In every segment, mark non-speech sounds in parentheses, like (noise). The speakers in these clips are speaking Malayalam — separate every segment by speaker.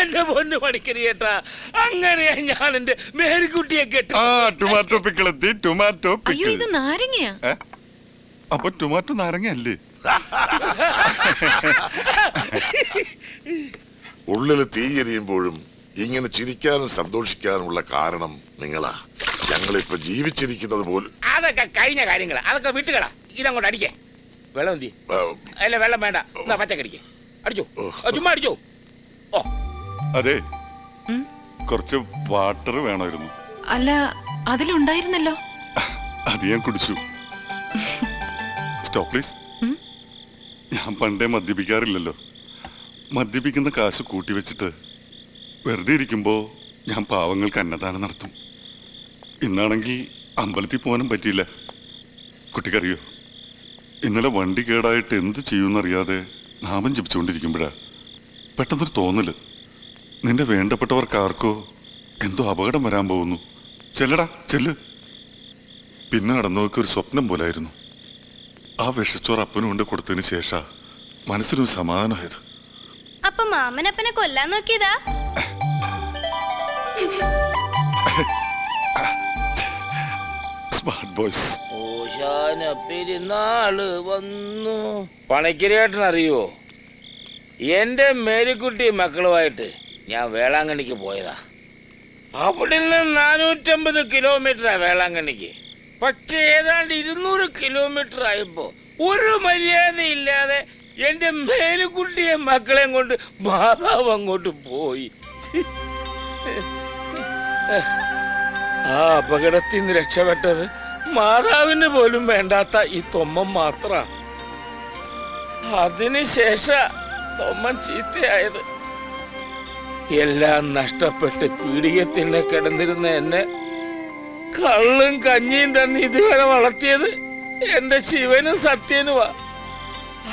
Speaker 1: എന്റെ പൊന്ന് പണിക്കരി ചേട്ടാ അങ്ങനെയാ ഞാൻ എന്റെ മേരിക്കുട്ടിയെ കേട്ടോ.
Speaker 2: ആ ടൊമാറ്റോ പിക്കിളെത്തി ടൊമാറ്റോ
Speaker 3: അയ്യോ
Speaker 2: പിക്കിൾ
Speaker 3: ഇത് നാരങ്ങയാ?
Speaker 2: അപ്പൊ ടൊമാറ്റോ നാരങ്ങയല്ലേ?
Speaker 4: ഉള്ളിൽ തീയെരിയുമ്പോഴും ഇങ്ങനെ ചിരിക്കാനും സന്തോഷിക്കാനുമുള്ള കാരണം നിങ്ങളാ. ഞങ്ങളിപ്പോ ജീവിച്ചിരിക്കുന്നത് പോലും
Speaker 1: അതൊക്കെ കഴിഞ്ഞ കാര്യങ്ങളാ. അതൊക്കെ വിട്ടുകളാ. ഇതങ്ങോട്ട് അടിക്കേ. വെള്ളം എന്തി അല്ല വെള്ളം വേണ്ട. എന്നാ പച്ചക്കടിക്കേ അടിച്ചോ. ചുമ്മാ അടിച്ചോ. ഓ.
Speaker 2: അതെ? കുറച്ച് വാട്ടർ വേണമായിരുന്നു.
Speaker 3: അല്ല അതിലുണ്ടായിരുന്നല്ലോ.
Speaker 2: അത് ഞാൻ കുടിച്ചു. Stop
Speaker 3: please.
Speaker 2: ഞാൻ പണ്ടേ മദ്യപിക്കാറില്ലല്ലോ. മദ്യപിക്കുന്ന കാശ് കൂട്ടി വെച്ചിട്ട് വെറുതെ ഇരിക്കുമ്പോൾ ഞാൻ പാവങ്ങൾക്ക് അന്നദാനം നടത്തും. ഇന്നാണെങ്കിൽ അമ്പലത്തിൽ പോകാനും പറ്റിയില്ല. കുട്ടിക്കറിയോ? ഇന്നലെ വണ്ടി കേടായിട്ട് എന്ത് ചെയ്യുമെന്നറിയാതെ നാമം ജപിച്ചുകൊണ്ടിരിക്കുമ്പോഴാ പെട്ടെന്നൊരു തോന്നൽ. നിന്റെ വേണ്ടപ്പെട്ടവർക്ക് ആർക്കോ എന്തോ അപകടം വരാൻ പോകുന്നു. ചെല്ലടാ ചെല്ല്. പിന്നെ നടന്നവർക്ക് ഒരു സ്വപ്നം പോലായിരുന്നു. ആ വിഷച്ചോറ് അപ്പനും കൊണ്ട് കൊടുത്തതിന് ശേഷ മനസ്സിനൊരു സമാധാനമായത്.
Speaker 5: അപ്പൊ മാമനപ്പനെ കൊല്ലാൻ നോക്കിയതാ?
Speaker 2: Smart boys.
Speaker 1: ഓശാന പെരുന്നാൾ വന്നു. പണിക്കരേട്ടൻ അറിയോ എന്റെ മേരിക്കുട്ടി മക്കളുമായിട്ട് ഞാൻ വേളാങ്കണ്ണിക്ക് പോയതാ. അവിടെ നിന്ന് നാനൂറ്റമ്പത് കിലോമീറ്ററാണ് വേളാങ്കണ്ണിക്ക്. പക്ഷെ ഏതാണ്ട് ഇരുന്നൂറ് കിലോമീറ്റർ ആയപ്പോ ഒരു മര്യാദയില്ലാതെ എന്റെ മേലുക്കുട്ടിയെ മക്കളെയും കൊണ്ട് മാതാവ് അങ്ങോട്ട് പോയി. ആ അപകടത്തിൽ നിന്ന് രക്ഷപ്പെട്ടത് മാതാവിന് പോലും വേണ്ടാത്ത ഈ തൊമ്മൻ മാത്രമാണ്. അതിനുശേഷ തൊമ്മൻ ചീത്തയായത്. എല്ലാം നഷ്ടപ്പെട്ട് പീഡികത്തിനെ കിടന്നിരുന്ന എന്നെ കള്ളും കഞ്ഞിയും തന്നെ ഇതുവരെ വളർത്തിയത് എന്റെ ശിവനും സത്യനുമാ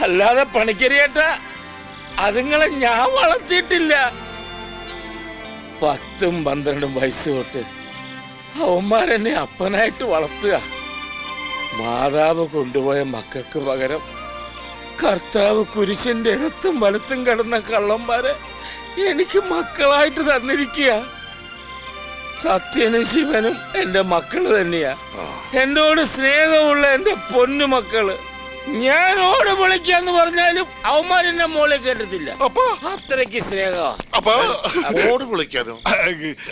Speaker 1: അല്ലാതെ പണിക്കരിയേട്ട അതുങ്ങളെ ഞാൻ വളർത്തിയിട്ടില്ല. പത്തും പന്ത്രണ്ടും വയസ്സ് തൊട്ട് അവന്മാരെന്നെ അപ്പനായിട്ട് വളർത്തുക. മാതാവ് കൊണ്ടുപോയ മക്കൾക്ക് പകരം കർത്താവ് കുരിശിന്റെ ഇടത്തും വലത്തും കിടന്ന കള്ളന്മാരെ എനിക്ക് മക്കളായിട്ട് തന്നിരിക്കുക. സത്യനും ശിവനും എന്റെ മക്കൾ തന്നെയാ. എന്നോട് സ്നേഹമുള്ള എന്റെ പൊന്നു മക്കൾ. ഞാൻ ഓട് വിളിക്കാന്ന് പറഞ്ഞാലും അവന്മാരെന്നെ മോളെ കേട്ടത്തില്ല
Speaker 2: അപ്പൊ?
Speaker 1: അത്രയ്ക്ക് സ്നേഹം
Speaker 2: അപ്പൊ?
Speaker 4: ഓട് വിളിക്കാനോ?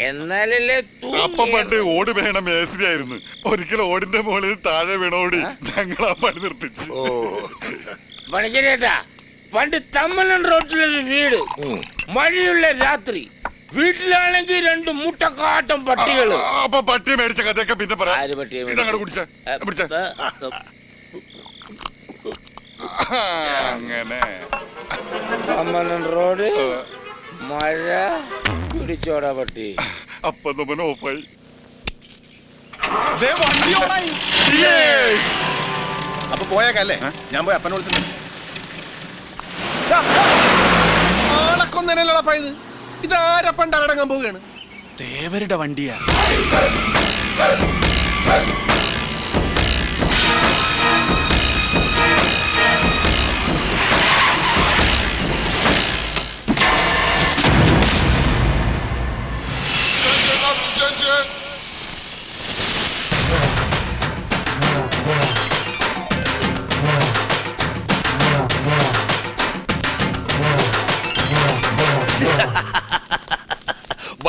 Speaker 1: എന്നാലല്ലേ
Speaker 2: അപ്പൊ പണ്ട് ഓട് വേണ മേസ്രിയായിരുന്നു ഒരിക്കലും ഓടിന്റെ മോളിൽ താഴെ വീണോടി ഞങ്ങൾ ആ പണി നിർത്തിച്ചു.
Speaker 4: ഓ.
Speaker 1: പണിക്കരേട്ടാ പണ്ട് തമ്മലം റോട്ടിലൊരു വീട്. മഴയുള്ള രാത്രി. വീട്ടിലാണെങ്കിൽ രണ്ട് മുട്ടക്കാട്ടം പട്ടികൾ.
Speaker 2: അപ്പൊ പട്ടി മേടിച്ച കഥയൊക്കെ പിന്നെ പറയാം
Speaker 1: ആര് പട്ടിയെ
Speaker 2: ഇതങ്ങട് കുടിച്ച
Speaker 1: ഏ,
Speaker 2: പിടിച്ച
Speaker 1: ഏ,
Speaker 2: അങ്ങനെ.
Speaker 1: അമ്മനൻ റോഡ് മഴ പിടിച്ചോടാ പട്ടി.
Speaker 2: അപ്പൊ നമ്മൾ ഓഫായി.
Speaker 6: അപ്പൊ പോയേക്കല്ലേ? ഞാൻ പോയി അപ്പനെ വിളിച്ചിട്ടുണ്ട് ആളക്കൊന്നല്ലപ്പാ ഇത് ഇതാരപ്പണ്ട് അടങ്ങാൻ പോവുകയാണ്?
Speaker 7: ദേവരുടെ വണ്ടിയാ.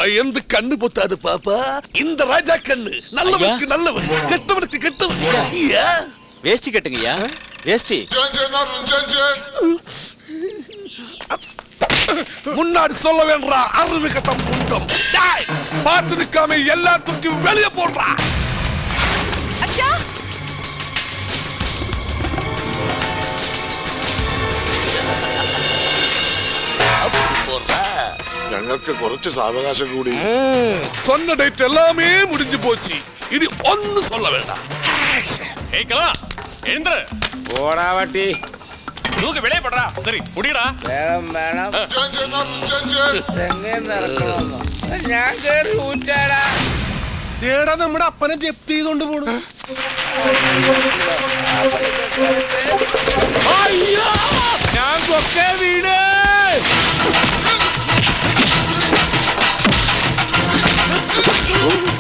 Speaker 8: பயந்து கண்ணு பொத்தாது பாப்பா. இந்த ராஜா கண்ணு நல்லவனுக்கு நல்லவன் கெட்டவனுக்கு கெட்டவன். ஐயா.
Speaker 7: வேஷ்டி கட்டுங்கய்யா வேஷ்டி.
Speaker 8: முன்னாடி சொல்ல வேண்டா அறிவு கட்டம் புண்டம் டேய், பார்த்து நிக்காம எல்லாத்துக்கும் வெளியே போடுறா. அப்படி போடுறா.
Speaker 4: ഞങ്ങൾക്ക് കുറച്ച് സാവകാശം കൂടി
Speaker 8: சொன்ன டேட் எல்லாமே முடிஞ்சு போச்சு இனி ஒன்னு சொல்ல வேண்டாம்
Speaker 1: ഓടാ പട്ടി
Speaker 7: தூக்கு வெளியே போடுறா சரி முடியடா
Speaker 1: വേഗം വേണം തെങ്ങേ നടക്കണമെന്നോ ഞാൻ കേറി ഊറ്റാടാ
Speaker 6: ഏടാ നമ്മുടെ അപ്പനെ ജപ്തി ചെയ്തോണ്ട് പോണു
Speaker 1: അവരൊക്കെ അയ്യോ ഞാൻ കൊക്കെ വീട് പാണ്ടി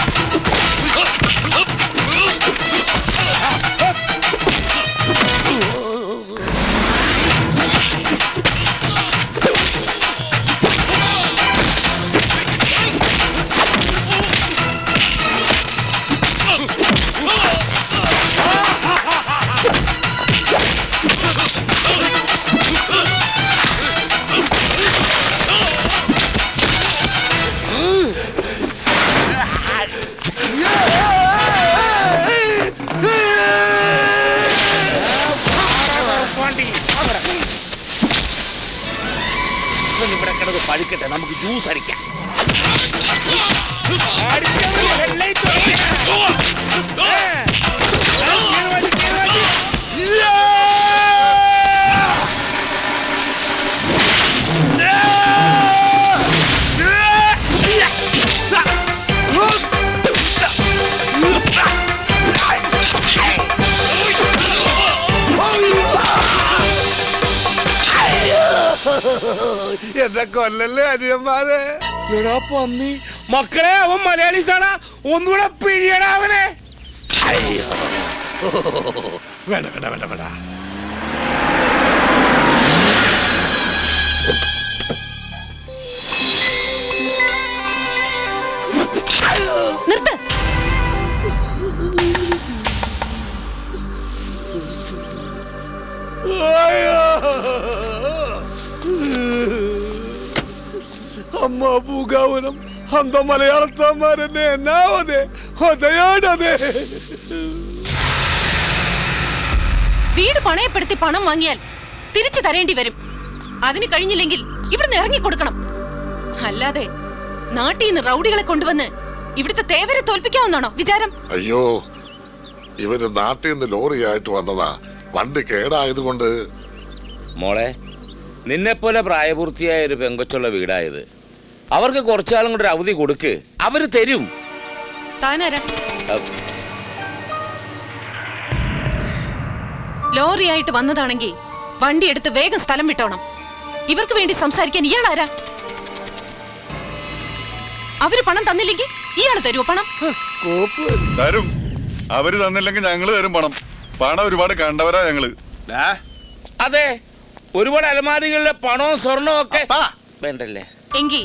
Speaker 8: കൊല്ലല്ലേ അനിയന്മാരെ?
Speaker 1: എടാ പന്നി. മക്കളെ അവൻ മലയാളീസാണ് ഒന്നുകൂടെ പിഴിയടാ അവനെ.
Speaker 8: വേണ്ട വേണ്ട വേണ്ട വേണ്ട.
Speaker 3: നിർത്ത്.
Speaker 8: അമ്മ പൂങ്കാവനം അന്ത മലയാളത്തമാരെന്നെ എന്നാവതെ ഒതയാടതെ
Speaker 3: വീട് പണയപ്പെടുത്തി പണം വാങ്ങിയാൽ തിരിച്ചു തരേണ്ടി വരും. അതിന് കഴിഞ്ഞില്ലെങ്കിൽ ഇവിടുന്ന് ഇറങ്ങി കൊടുക്കണം. അല്ലാതെ നാട്ടിൽ നിന്ന് റൗഡികളെ കൊണ്ടുവന്ന് ഇവിടുത്തെ തേവരെ തോൽപ്പിക്കാവുന്നാണോ വിചാരം?
Speaker 4: അയ്യോ ഇവർ നാട്ടിൽ നിന്ന് ലോറിയായിട്ട് വന്നതാ. വണ്ടി കേടായതുകൊണ്ട്
Speaker 1: മോളെ നിന്നെപ്പോലെ പ്രായപൂർത്തിയായ ഒരു പെങ്കൊച്ചുള്ള വീടായത് അവർക്ക് കുറച്ചാളും കൂടെ ഒരു അവധി കൊടുക്ക്. അവർ തരും.
Speaker 3: താനാരാ?
Speaker 1: ആയിട്ട്
Speaker 3: ലോറിയായിട്ട് വന്നതാണെങ്കിൽ വണ്ടി എടുത്ത് വേഗം സ്ഥലം വിട്ടോണം. ഇവർക്ക് വേണ്ടി സംസാരിക്കാൻ ഇയാൾ ആരാ അവർ പണം തന്നില്ലെങ്കിൽ ഇയാൾ തരുമോ പണം?
Speaker 2: തരും. അവർ തന്നില്ലെങ്കിൽ ഞങ്ങൾ തരും പണം. പണം ഒരുപാട് കണ്ടവരാ
Speaker 6: ഞങ്ങൾ.
Speaker 1: അതെ. ഒരുപാട് അലമാരികളിലെ പണവും സ്വർണവും ഒക്കെ വേണ്ടല്ലേ?
Speaker 3: എങ്കി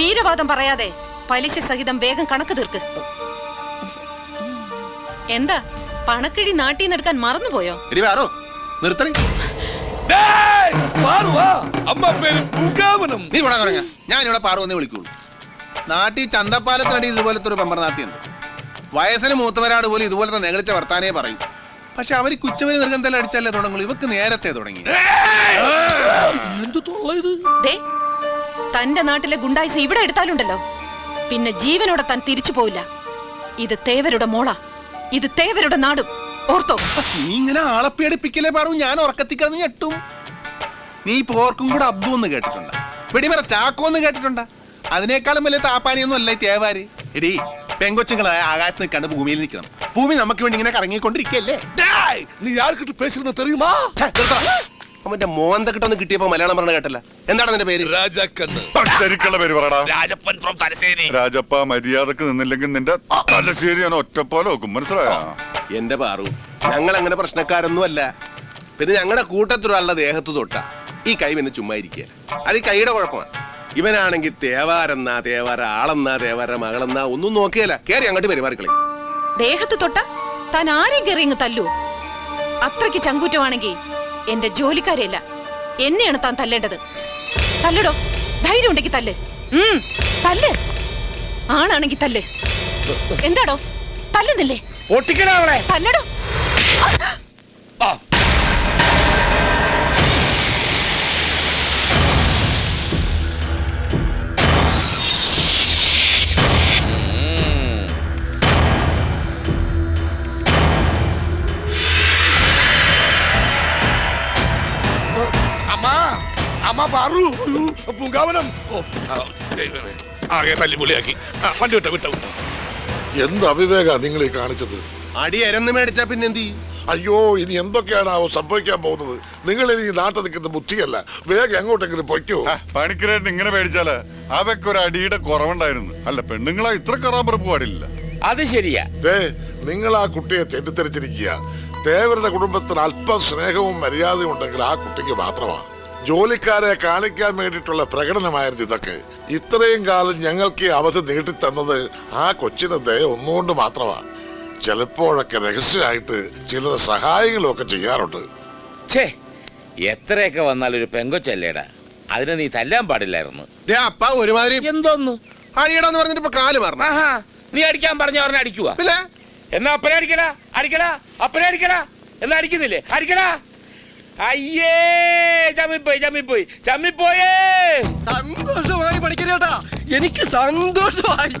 Speaker 3: വീരവാദം പറയാതെ പലിശ സഹിതം വേഗം കണക്ക് തീർക്ക്. എന്താ പണക്കിഴി നാട്ടിൽ നിന്ന് എടുക്കാൻ മറന്നുപോയോ?
Speaker 6: ഇവിടെ പാറുവെന്നേ വിളിക്കുള്ളൂ. നാട്ടിൽ ചന്തപ്പാലത്തിനടി ഇതുപോലത്തെ ഒരു പമ്പർനാത്തിയുണ്ട്. വയസ്സിന് മൂത്തവരാട് പോലും ഇതുപോലത്തെ നെകളിച്ച വർത്താനേ പറയും. പക്ഷെ അവർ കുച്ചവരി നിർഗന്ധല അടിച്ചല്ലേ തുടങ്ങുള്ളൂ. ഇവക്ക് നേരത്തെ തുടങ്ങി.
Speaker 8: എന്ത് തൊള്ളത്
Speaker 3: ദേ തന്റെ നാട്ടിലെ ഗുണ്ടായിസ് ഇവിടെ എടുത്താലുണ്ടല്ലോ. പിന്നെ ജീവനോടെ താൻ തിരിച്ചു പോയില്ല ഇത് തേവരുടെ മോള. ഇത് തേവരുടെ നാടും. ഓർത്തോ?
Speaker 6: നീ ഇങ്ങനെ ആളെ പറഞ്ഞു ഞാൻ ഉറക്കത്തിൽ ഞെട്ടും. നീ ഇപ്പൊ ഓർക്കും കൂടെ അബ്ദു എന്ന് കേട്ടിട്ടുണ്ട്. വെടിമറ ചാക്കോ എന്ന് കേട്ടിട്ടുണ്ട്. അതിനേക്കാളും വലിയ താപ്പാനിയൊന്നും അല്ലേ ഈ തേവാര്. എടീ പെങ്കൊച്ചുങ്ങളായ ആകാശത്ത് നിൽക്കാണ്ട് ഭൂമിയിൽ നിൽക്കണം. ഭൂമി നമുക്ക് വേണ്ടി ഇങ്ങനെ കറങ്ങിക്കൊണ്ടിരിക്കല്ലേ
Speaker 8: നീ ആർക്കിട്ട്
Speaker 6: പേശുന്നത് തെറിയുമാ? അവന്റെ മോന്ത കിട്ടൊന്നും കിട്ടിയപ്പോ മലയാളം പറഞ്ഞ കേട്ടല്ല. എന്താണ് നിന്റെ പേര്?
Speaker 8: രാജാക്കണ്ണ്.
Speaker 2: ശരിക്കുള്ള പേര് പറയടാ
Speaker 8: രാജപ്പൻ ഫ്രോം തലശ്ശേരി.
Speaker 2: രാജപ്പ മര്യാദയ്ക്ക് നിന്നില്ലെങ്കിൽ നിന്റെ തലശ്ശേരി ഞാൻ ഒറ്റപ്പോലെ നോക്കും മനസ്സിലായോ?
Speaker 6: എന്റെ പാറു ഞങ്ങൾ അങ്ങനെ പ്രശ്നക്കാരൊന്നും അല്ല. പിന്നെ ഞങ്ങളുടെ കൂട്ടത്തിലുള്ള ദേഹത്ത് തൊട്ട ഈ കൈ പിന്നെ ചുമ്മാ ഇരിക്കുക അത് ഈ കൈയുടെ കുഴപ്പമാണ് ഇവനാണെങ്കിൽ തേവാരെന്നാ തേവാര ആളെന്നാ തേവാര മകളെന്നാ ഒന്നും നോക്കിയല്ല. കേറി അങ്ങോട്ട് പെരുമാറിക്കളി.
Speaker 3: ദേഹത്ത് തൊട്ട താൻ ആരെയും കയറി തല്ലു അത്രയ്ക്ക് ചങ്കൂറ്റമാണെങ്കിൽ എന്റെ ജോലിക്കാരെയല്ല. എന്നെയാണ് താൻ തല്ലേണ്ടത്. തല്ലടോ. ധൈര്യം ഉണ്ടെങ്കിൽ തല്ല്. തല്ല്. ആണാണെങ്കിൽ തല്ല്. എന്താടോ? തല്ലുന്നില്ലേ? തല്ലടോ.
Speaker 8: പൂങ്കാവനം ഓ, ആ, ദൈവമേ. ആകെ തല്ലിപൊളിയാക്കി ആ, വണ്ടി വിട്ടോ വിട്ടോ വിട്ടോ.
Speaker 4: എന്ത് അവിവേക നിങ്ങൾ ഈ കാണിച്ചത്?
Speaker 6: അടി എരന്ന് മേടിച്ചാ പിന്നെന്തി?
Speaker 4: അയ്യോ ഇനി എന്തൊക്കെയാണാവോ സംഭവിക്കാൻ പോകുന്നത്? നിങ്ങൾ ഇനി ഈ നാട്ടിൽ നിൽക്കുന്ന ബുദ്ധിയല്ല. വേഗം എങ്ങോട്ടെങ്കിലും പൊയ്ക്കോ?
Speaker 2: ആ, പണിക്കരേട്ടൻ ഇങ്ങനെ പേടിച്ചാൽ അവയ്ക്ക് ഒരു അടിയുടെ കുറവുണ്ടായിരുന്നു. അല്ല പെണ്ണുങ്ങളെ ഇത്ര കറാമ്പറപ്പ് പാടില്ല
Speaker 1: അത് ശരിയാ.
Speaker 4: ദേ നിങ്ങൾ ആ കുട്ടിയെ തെറ്റിദ്ധരിച്ചിരിക്കുക. തേവരുടെ കുടുംബത്തിന് അല്പം സ്നേഹവും മര്യാദയും ഉണ്ടെങ്കിൽ ആ കുട്ടിക്ക് മാത്രമാണ്. ജോലിക്കാരെ കാണിക്കാൻ വേണ്ടിയിട്ടുള്ള പ്രകടനമായിരുന്നു ഇതൊക്കെ. ഇത്രയും കാലം ഞങ്ങൾക്ക് ഈ അവധി നീട്ടിത്തന്നത് ആ കൊച്ചിന് ദയ ഒന്നുകൊണ്ട് മാത്രമാണ്. ചിലപ്പോഴൊക്കെ രഹസ്യമായിട്ട് ചില സഹായങ്ങളൊക്കെ ചെയ്യാറുണ്ട്.
Speaker 1: ഛേ എത്രയൊക്കെ വന്നാൽ ഒരു പെങ്കൊച്ചല്ലേടാ. അതിനെ നീ തല്ലാൻ പാടില്ലായിരുന്നു.
Speaker 6: ദേ അപ്പ ഒരുമാതിരി
Speaker 1: എന്തോന്ന്?
Speaker 6: അടിയടാന്ന് പറഞ്ഞിട്ട് ഇപ്പൊ കാൽ മാറണം
Speaker 1: ആഹാ നീ അടിക്കാൻ പറഞ്ഞ അവരെ അടിക്കുക
Speaker 6: പിന്നെ?
Speaker 1: എന്നാ അപ്പനെ അടിക്കടാ അടിക്കടാ അപ്പനെ അടിക്കടാ. എന്നാ അടിക്കുന്നില്ലേ? അടിക്കടാ. അയ്യേ ചമ്മിപ്പോയി ചമ്മിപ്പോയി ചമ്മിപ്പോയേ
Speaker 8: സന്തോഷമായി പഠിക്കലേട്ടാ എനിക്ക് സന്തോഷമായി.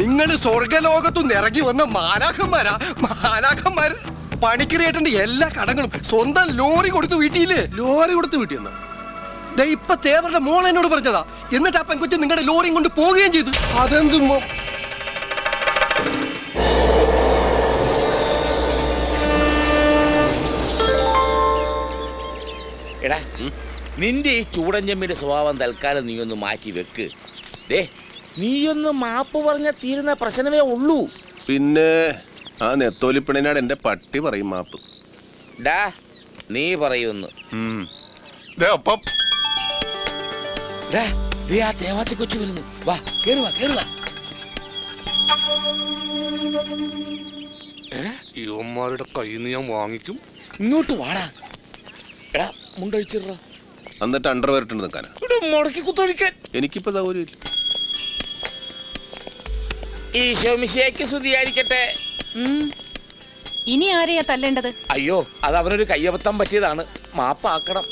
Speaker 8: നിങ്ങൾ സ്വർഗലോകത്തുനിന്ന് ഇറങ്ങി വന്ന മാലാഖന്മാരാ മാലാഖന്മാര് പണിക്കരേട്ടന്റെ എല്ലാ കടങ്ങളും സ്വന്തം ലോറി കൊടുത്ത് വീട്ടിയില്ലേ?
Speaker 6: ലോറി കൊടുത്ത് വീട്ടിൽ നിന്ന്
Speaker 8: ദേ ഇപ്പൊ തേവരുടെ മോൾ എന്നോട് പറഞ്ഞതാ. എന്നിട്ട് ആ പെങ്കൊച്ച് നിങ്ങളുടെ ലോറിയും കൊണ്ട് പോവുകയും ചെയ്തു.
Speaker 6: അതെന്തും
Speaker 1: നിന്റെ ഈ ചൂടൻ ചെമ്മിന്റെ സ്വഭാവം തൽക്കാലം നീ ഒന്ന് മാറ്റി വെക്ക്. ദേ നീയൊന്ന് മാപ്പ് പറഞ്ഞ തീരുന്ന പ്രശ്നമേ ഉള്ളൂ.
Speaker 6: പിന്നെ ആ നെത്തോലിപ്പിണിനാട് എന്റെ പട്ടി പറയും മാപ്പ്.
Speaker 1: ഡാ നീ പറയുന്നു.
Speaker 2: ഉം. ദേ അപ്പം
Speaker 1: ഡാ ദേ ആ തേവാത്തി കൊച്ചു വരുന്നു വാ കേറുവാ കേറുവാ.
Speaker 8: ഇവന്മാരുടെ കയ്യിൽ നിന്ന് ഞാൻ വാങ്ങിക്കും?
Speaker 1: ഇങ്ങോട്ട് വാടാ. എടാ മുണ്ടഴിച്ചിട
Speaker 6: എന്നിട്ട് അണ്ടർ വരട്ടുണ്ട് നിൽക്കാനാ
Speaker 1: ഇവിടെ മുടക്കി കുത്തൊഴിക്കാൻ.
Speaker 6: എനിക്കിപ്പോ സൗകര്യമില്ല.
Speaker 1: ഈശോ മിശിയാക്കി സ്തുതിയായിരിക്കട്ടെ.
Speaker 3: ഉം. ഇനി ആരെയാ തല്ലേണ്ടത്?
Speaker 1: അയ്യോ അത് അവനൊരു കയ്യബദ്ധം പറ്റിയതാണ്. മാപ്പാക്കണം.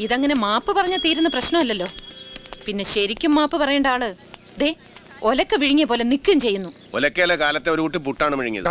Speaker 3: ഇതങ്ങനെ മാപ്പ് പറഞ്ഞ തീരുന്ന പ്രശ്നമല്ലല്ലോ. പിന്നെ ശരിക്കും മാപ്പ് പറയേണ്ട ആൾ ദേ ഒലക്ക വിഴുങ്ങിയ പോലെ നിൽക്കുകയും ചെയ്യുന്നു.
Speaker 6: ഒലക്കയിലെ കാലത്തെ ഒരു കുട്ടി പുട്ടാണ് മിഴുങ്ങിയത്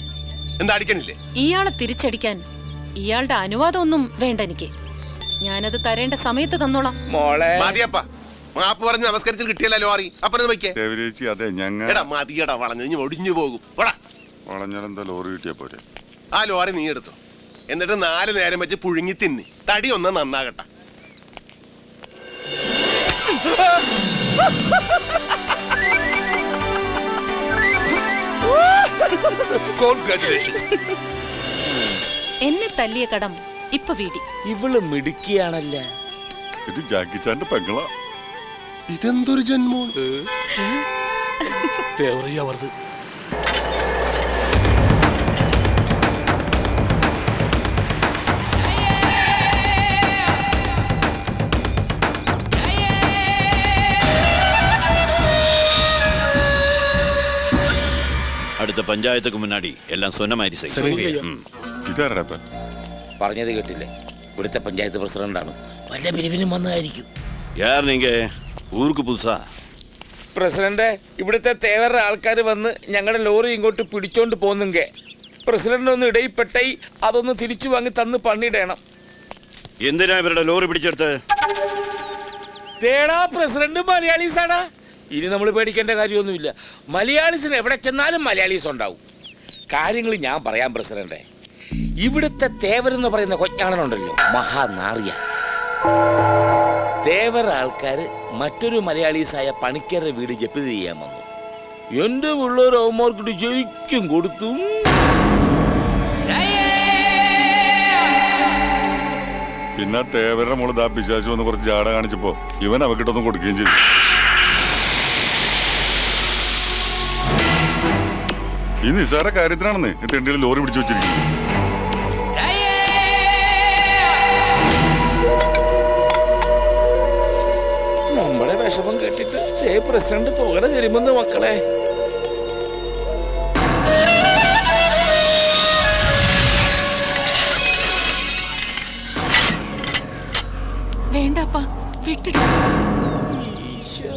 Speaker 6: എന്താ അടിക്കണില്ലേ
Speaker 3: ഇയാളെ തിരിച്ചടിക്കാൻ ഇയാളുടെ അനുവാദം ഒന്നും വേണ്ട എനിക്ക്. ഞാനത് തരേണ്ട സമയത്ത് തന്നോളാം.
Speaker 1: മോളെ.
Speaker 6: മതിയപ്പ. മാപ്പ് പറഞ്ഞ് നമസ്കരിച്ചിട്ട് കിട്ടിയല്ലോ ലോറി? അപ്പുറം വയ്ക്കേ
Speaker 2: ദേവരേച്ചി അതെ ഞങ്ങൾ
Speaker 6: എടാ മതിയടാ വളഞ്ഞു. ഇനി ഒടിഞ്ഞു പോകും. ഓടാ
Speaker 2: വളഞ്ഞാലെന്താ ലോറി കിട്ടിയാ പോരെ?
Speaker 6: ആ ലോറി നീ എടുത്തു. എന്നിട്ട് നാല് നേരം വെച്ച് പുഴുങ്ങി തിന്നി. തടി ഒന്ന് നന്നാകട്ടെ. (laughs)
Speaker 3: എന്നെ തല്ലിയ കടം ഇപ്പൊ വീടി.
Speaker 1: ഇവൾ മിടുക്കിയാണല്ലേ?
Speaker 2: ഇത് ജാക്കിച്ചാന്റെ പെങ്ങളാ.
Speaker 6: ഇതെന്തൊരു ജന്മോ?
Speaker 8: തേവറിയാ വർത്
Speaker 7: அடுத்த பஞ்சாயத்துக்கு முன்னாடி எல்லாம் சொன்ன மாதிரி செய் ம்.
Speaker 2: ഇതാരടാ ഇപ്പൊ?
Speaker 1: പറഞ്ഞത് കേട്ടില്ലേ ഇവിടുത്തെ പഞ്ചായത്ത് പ്രസിഡന്റാണ് വല്ല പിരിവിനും വന്നതായിരിക്കും
Speaker 7: யார் நீங்க ஊருக்கு புதுசா
Speaker 1: പ്രസിഡന്റ് ഇവിടുത്തെ തേവരുടെ ആൾക്കാർ വന്ന് ഞങ്ങളുടെ ലോറി ഇങ്ങോട്ട് പിടിച്ചോണ്ട് പോന്നെങ്കിൽ പ്രസിഡന്റ് ഒന്ന് ഇടയിൽപ്പെട്ടായി അതൊന്ന് തിരിച്ചു വാങ്ങി തന്ന് പണിയിടണം
Speaker 7: എന്തിനാ ഇവരുടെ ലോറി പിടിച്ചെടുത്ത്
Speaker 1: തേടാ പ്രസിഡന്റ് മലയാളീസാടാ ഇനി നമ്മൾ പേടിക്കേണ്ട കാര്യമൊന്നുമില്ല. മലയാളീസിന് എവിടെ ചെന്നാലും മലയാളീസ് ഉണ്ടാവും. കാര്യങ്ങൾ ഞാൻ പറയാം പ്രസിഡന്റെ ഇവിടുത്തെ തേവരെന്ന് പറയുന്ന കൊച്ചാണനുണ്ടല്ലോ മഹാനാറിയ. തേവർ ആൾക്കാർ മറ്റൊരു മലയാളീസായ പണിക്കരുടെ വീട് ജപ്തി ചെയ്യാൻ വന്നു. എന്റെ പിള്ളേർ അവന്മാർക്കിട്ട് ജയിക്കും കൊടുത്തു.
Speaker 2: പിന്നെ തേവരുടെ മോൾ ദാ പിശാശു വന്ന് കുറച്ച് ജാട കാണിച്ചപ്പോ ഇവൻ അവക്കിട്ടൊന്നും കൊടുക്കുകയും ചെയ്തു. ഈ നിസാര കാര്യത്തിനാണെന്ന് ഈ തെണ്ടിയിൽ ലോറി പിടിച്ചു വെച്ചിരിക്കുന്നത്
Speaker 1: നമ്മളെ വിഷമം കേട്ടിട്ട് ഏ പ്രസിഡന്റ് പുകട തരുമെന്ന് മക്കളെ.
Speaker 3: വേണ്ടപ്പാ വിട്ടിട്ടു.
Speaker 1: ഈശോ.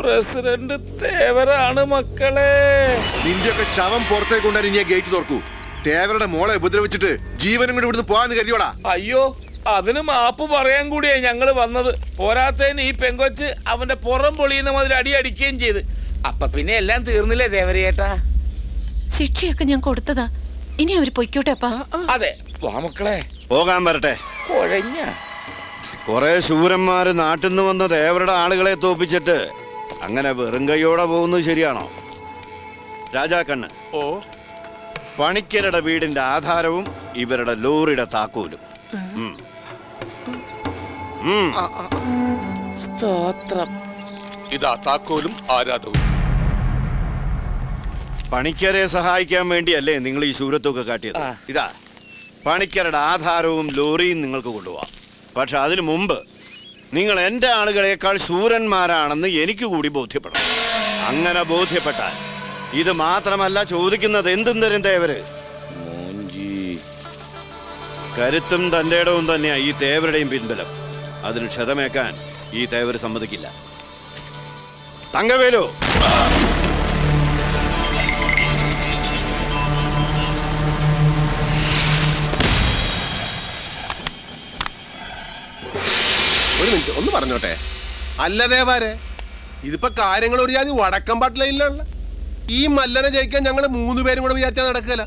Speaker 1: പ്രസിഡന്റ് തേവരാണ് മക്കളെ.
Speaker 9: നിന്റെയൊക്കെ ശവം പുറത്തേക്ക് കൊണ്ടുവരാൻ ഞാൻ ഗേറ്റ് തുറക്കൂ. തേവരുടെ മോളെ ഉപദ്രവിച്ചിട്ട് ജീവനും കൂടി ഇവിടുന്ന് പോകാന്ന് കരുതിയോടാ.
Speaker 1: അയ്യോ അതിന് മാപ്പ് പറയാൻ കൂടിയാ ഞങ്ങൾ വന്നത്. പോരാത്തതിന് ഈ പെങ്കൊച്ച് അവന്റെ പുറം പൊളിയുന്ന മുതൽ അടി അടിക്കുകയും ചെയ്ത്. അപ്പൊ പിന്നെ എല്ലാം തീർന്നില്ലേ ദേവരേട്ടാ
Speaker 3: ശിക്ഷയൊക്കെ ഞാൻ കൊടുത്തതാ. ഇനി അവർ പൊയ്ക്കോട്ടെ അപ്പാ.
Speaker 1: അതെ വാ മക്കളെ.
Speaker 7: പോകാൻ വരട്ടെ.
Speaker 1: കൊഴഞ്ഞ.
Speaker 7: കുറെ ശൂരന്മാര് നാട്ടിൽ നിന്ന് വന്ന ദേവരുടെ ആളുകളെ തോപ്പിച്ചിട്ട് അങ്ങനെ വെറും കൈയോടെ പോകുന്നത് ശരിയാണോ? രാജാക്കണ്ണ്
Speaker 8: ഓ.
Speaker 7: പണിക്കരുടെ വീടിന്റെ ആധാരവും ഇവരുടെ ലോറിയുടെ താക്കോലും.
Speaker 1: സ്തോത്രം.
Speaker 8: ഇതാ താക്കോലും ആരാധവും
Speaker 7: പണിക്കരെ സഹായിക്കാൻ വേണ്ടിയല്ലേ നിങ്ങൾ ഈ ശൂരത്തൊക്കെ കാട്ടിയത്? ഇതാ പണിക്കരുടെ ആധാരവും ലോറിയും നിങ്ങൾക്ക് കൊണ്ടുപോവാം. പക്ഷെ അതിനു മുമ്പ് നിങ്ങൾ എന്റെ ആളുകളെക്കാൾ ശൂരന്മാരാണെന്ന് എനിക്ക് കൂടി ബോധ്യപ്പെടണം. അങ്ങനെ ബോധ്യപ്പെട്ടാൽ ഇത് മാത്രമല്ല ചോദിക്കുന്നത് എന്തും തരും തേവര് കരുത്തും തന്റെ ഇടവും തന്നെയാണ് ഈ തേവരുടെയും പിൻബലം. അതിന് ക്ഷതമേക്കാൻ ഈ തേവര് സമ്മതിക്കില്ല. തങ്കവേലു!
Speaker 6: മിനിറ്റ് ഒന്ന് പറഞ്ഞോട്ടെ. അല്ല ദേവാരെ ഇതിപ്പോ കാര്യങ്ങൾ ഒരു ജാതി വടക്കം പാട്ടിലുള്ള ഈ മല്ലനെ ജയിക്കാൻ ഞങ്ങൾ മൂന്ന് പേരും കൂടെ വിചാരിച്ചാൽ നടക്കില്ല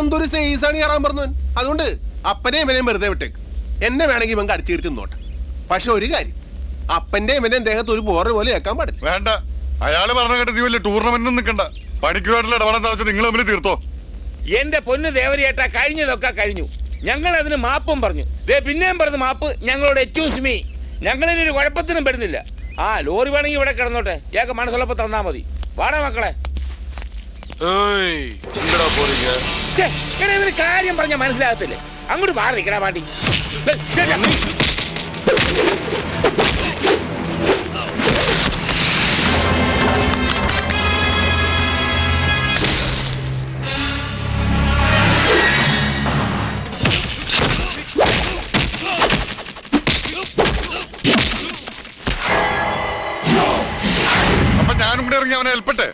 Speaker 6: എന്തൊരു സേസാണ് കയറാൻ പറഞ്ഞു അതുകൊണ്ട് അപ്പനെ ഇവനെയും വെറുതെ വിട്ടേക്ക്. എന്നെ വേണമെങ്കിൽ ഇവൻ കടിച്ചു കയറ്റി നോട്ടെ പക്ഷെ ഒരു കാര്യം അപ്പന്റെ ഇവന്റെ ദേഹത്ത് ഒരു ബോറ് പോലെ കേൾക്കാൻ പാടില്ല.
Speaker 2: വേണ്ട. അയാൾ പറഞ്ഞ കേട്ടില്ല ടൂർണമെന്റ് വലിയ നിൽക്കണ്ട. ഇടപെടാൻ വെച്ചാൽ നിങ്ങൾ തമ്മിൽ തീർത്തോ?
Speaker 1: എന്റെ പൊന്ന് ദേവരിയേട്ടാ കഴിഞ്ഞതൊക്കെ കഴിഞ്ഞു. ഞങ്ങൾ അതിന് മാപ്പും പറഞ്ഞു. ദേ പിന്നെയും പറഞ്ഞു മാപ്പ് ഞങ്ങളോട് എച്ചൂസ് മീ ഞങ്ങളിനൊരു കുഴപ്പത്തിനും പെടുന്നില്ല. ആ ലോറി വേണമെങ്കിൽ ഇവിടെ കിടന്നോട്ടെ. ഏക മനസ്സുള്ളപ്പോ തന്നാ മതി. വാടാ മക്കളെ. ഛേ, കാര്യം പറഞ്ഞ മനസ്സിലാകത്തില്ലേ? അങ്ങോട്ട് മാറി നിൽക്കടാ പാട്ടി.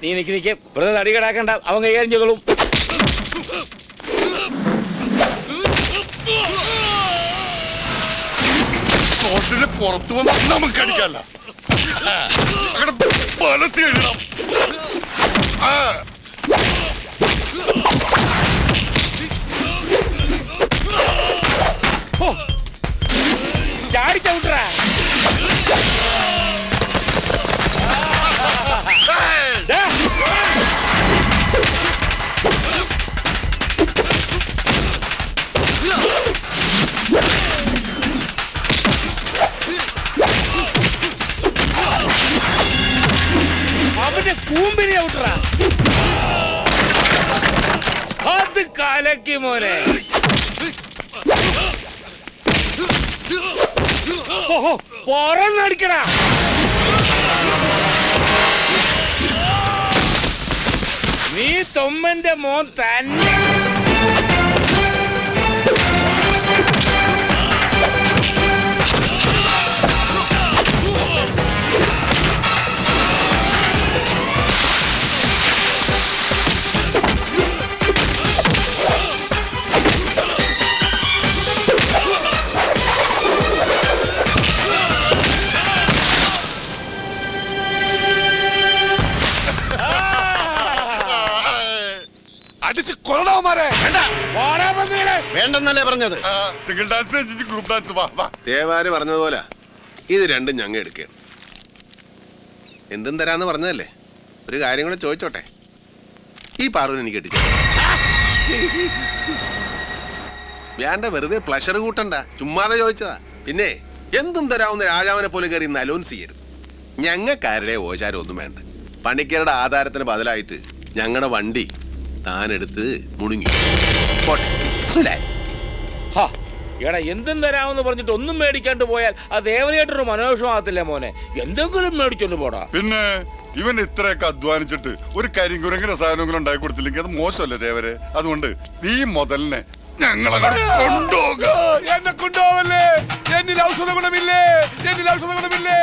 Speaker 1: നീ നിക്ക് നിക്ക്. വെറുതെ തടി കിടാക്കണ്ട. അവൻ കൈകാര്യം ചെയ്തോളും
Speaker 2: പുറത്തു വന്ന് നമുക്ക് അടിക്കല്ല ബലത്തിൽ എഴുതാം
Speaker 1: ചാടി ചവിട്ടറാ. കൂമ്പിനെ ഔട്ടറാ. അത് കലക്കി മോനെ. ഓഹോ പുറന്നടിക്കടാ. നീ തൊമ്മന്റെ മോൻ തന്നെ. പന്നികളെ.
Speaker 7: വേണ്ടെന്നല്ലേ പറഞ്ഞത്?
Speaker 2: സിംഗിൾ ഡാൻസ് ഗ്രൂപ്പ് ഡാൻസ് വാ വാ.
Speaker 6: തേവാര് പറഞ്ഞതുപോലെ ഇത് രണ്ടും ഞങ്ങൾ എടുക്കണം എന്തും തരാന്ന് പറഞ്ഞതല്ലേ? ഒരു കാര്യം കൂടെ ചോദിച്ചോട്ടെ? ഈ പാർവൻ എനിക്ക് കെട്ടിച്ചു വേണ്ട വെറുതെ പ്ലഷർ കൂട്ടണ്ട. ചുമ്മാതെ ചോദിച്ചതാ. പിന്നെ എന്തും തരാവുന്ന രാജാവിനെ പോലെ കയറി ഇന്ന് അലോൻസ് ചെയ്യരുത്. ഞങ്ങൾക്കാരുടെ ഓചാരം ഒന്നും വേണ്ട. പണിക്കരുടെ ആധാരത്തിന് ബദലായിട്ട് ഞങ്ങളുടെ വണ്ടി താനെടുത്ത് മുണുങ്ങി. പോട്ടെ. സുലേ.
Speaker 1: ഹാ, എടാ എന്തും തരാമെന്ന് പറഞ്ഞിട്ട് ഒന്നും മേടിക്കാണ്ട് പോയാൽ അത് ദേവനേട്ടൊരു മനോഷമാകത്തില്ല മോനെ? എന്തെങ്കിലും മേടിച്ചോണ്ട് പോടാ.
Speaker 2: പിന്നെ ഇവൻ ഇത്രയൊക്കെ അധ്വാനിച്ചിട്ട് ഒരു കരിങ്കുരങ്ങ് രസായനങ്ങളും ഉണ്ടാക്കി കൊടുത്തില്ലെങ്കിൽ അത് മോശമല്ലേ ദേവരെ? അതുകൊണ്ട് ഈ മുതലിനെ ഞങ്ങളെ കൊണ്ടുപോകുക
Speaker 8: എന്നെ കൊണ്ടോവല്ലേ എന്നിൽ ഔഷധ ഗുണമില്ലേ എന്നിൽ ഔഷധ ഗുണമില്ലേ